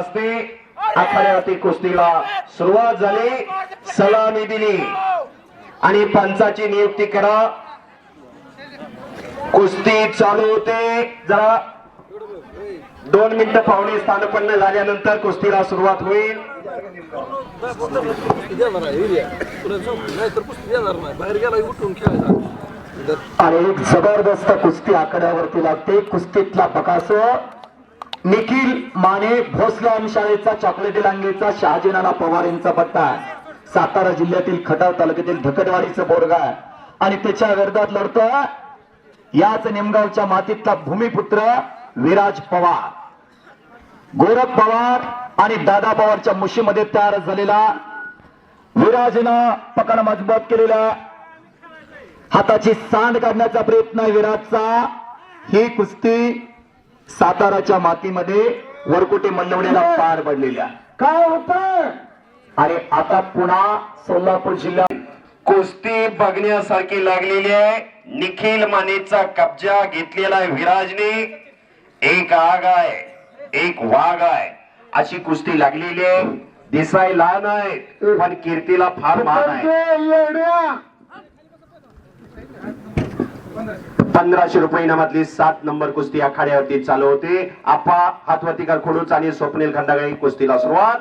असते. आखाड्यावरती कुस्तीला सुरुवात झाली. सलामी दिली. आणि पंचाची नियुक्ती करा. कुस्ती चालू होते. जरा दोन मिनिटं पावणे स्थानपन्न झाल्यानंतर कुस्तीला सुरुवात होईल. आणि एक जबरदस्त कुस्ती आकड्यावरती लागते. कुस्तीतला बकास. निखिल माने भोसले शाळेचा चॉकलेटी लांगेचा शहाजीनाना पवार यांचा पट्टा. सातारा जिल्ह्यातील खटाव तालुक्यातील धकटवाडीचं बोरगा आहे. आणि त्याच्या विरोधात लढतो याच निमगावच्या मातीतला भूमिपुत्र विराज पवार. गोरख पवार आणि दादा पवारच्या मुशीमध्ये तयार झालेला विराजनं पकड मजबूत केलेला हाताची सांड काढण्याचा प्रयत्न विराजचा. ही कुस्ती साताराच्या मातीमध्ये वरकुटे मंडवण्याला पार पडलेल्या. काय होत आणि आता पुन्हा सोलापूर जिल्हा कुस्ती बघण्यासारखी लागलेली आहे. निखिल मानेचा कब्जा घेतलेला आहे विराजने. एक आग आहे एक वाघ आहे. अशी कुस्ती लागलेली आहे. दिसाय लहान आहे पण कीर्तीला फार मान आहे. पंधराशे रुपये इनामातली सात नंबर कुस्ती आखाड्यावरती चालू होते. आपा हातवरती कर खोडूच आणि स्वप्नील खंडागळे कुस्तीला सुरुवात.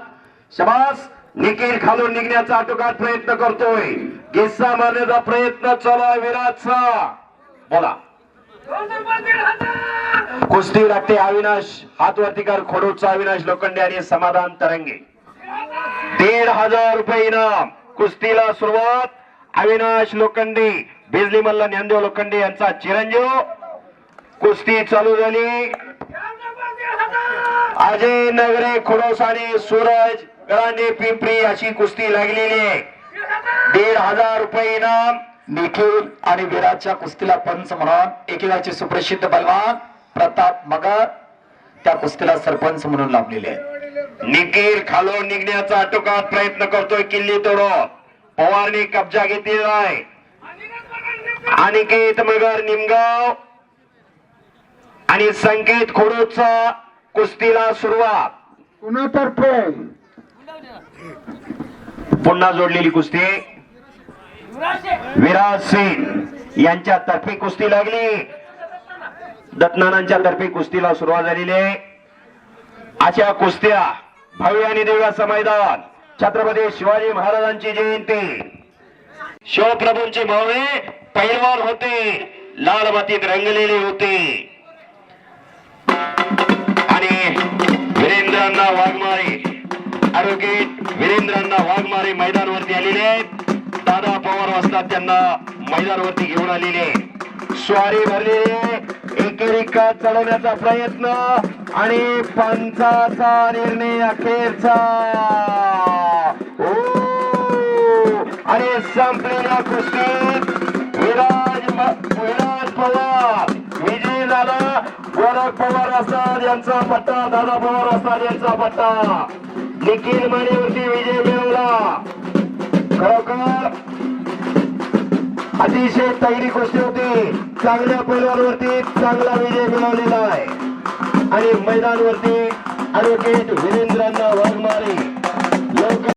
शबास निखिल खालून निघण्याचा आटोकाट प्रयत्न करतोय. गिस्सा मारण्याचा प्रयत्न चला विराजचा बोला. कुस्ती लागते अविनाश. हातवरतीकर खोडूचा अविनाश लोखंडे आणि समाधान तरंगे. दीड हजार रुपये इनाम. कुस्तीला सुरुवात. अविनाश लोखंडे बिजली मल्ल ज्ञानदेव लोखंडे यांचा चिरंजीव. कुस्ती चालू झाली. अजय नगरे खुडोसाने सूरज गरांडे पिंपरी अशी कुस्ती लागलेली आहे. दीड हजार रुपये इनाम निखिल आणि विराजच्या कुस्तीला पंच म्हणून एकेकाचे सुप्रसिद्ध बलवान प्रताप मगर त्या कुस्तीला सरपंच म्हणून लाभलेले आहेत. निखिल खालून निघण्याचा आटोकाट प्रयत्न करतोय किल्ली तोडो पवारने कब्जा घेतलेला आहे. अनिकेत मगर निमगाव. आणि संकेत खोडूचा कुस्तीला सुरुवात. कुणातर्फे? पुन्हा जोडलेली कुस्ती. विराज सिंग यांच्या तर्फे कुस्ती लागली. दत्नानांच्या तर्फे कुस्तीला सुरुवात झालेली आहे. अशा कुस्त्या भव्य आणि असं मैदान. छत्रपती शिवाजी महाराजांची जयंती. शिवप्रभूंचे भावे पैलवान होते लाल मातीत रंगलेले होते. आणि वीरेंद्रांना वाघमारे ऍडव्होकेट वीरेंद्रांना वाघमारे मैदानवरती आलेले आहेत. दादा पवार वाजतात त्यांना मैदानवरती घेऊन आलेले स्वारी भरलेले एकेरिका चढवण्याचा प्रयत्न आणि पंचाचा निर्णय अखेरचा. ओ आणि संपलेल्या कुस्तीत विराज विराज पवार विजय झाला. गोरख पवार असतात यांचा पट्टा दादा पवार असतात यांचा पट्टा. निखिल मानेवरती विजय मिळवला. अतिशय तगडी कुस्ती होती. चांगल्या पैलवानवरती चांगला विजय मिळवलेला आहे. आणि मैदानवरती ऍडव्होकेट वीरेंद्रांना वाघमारे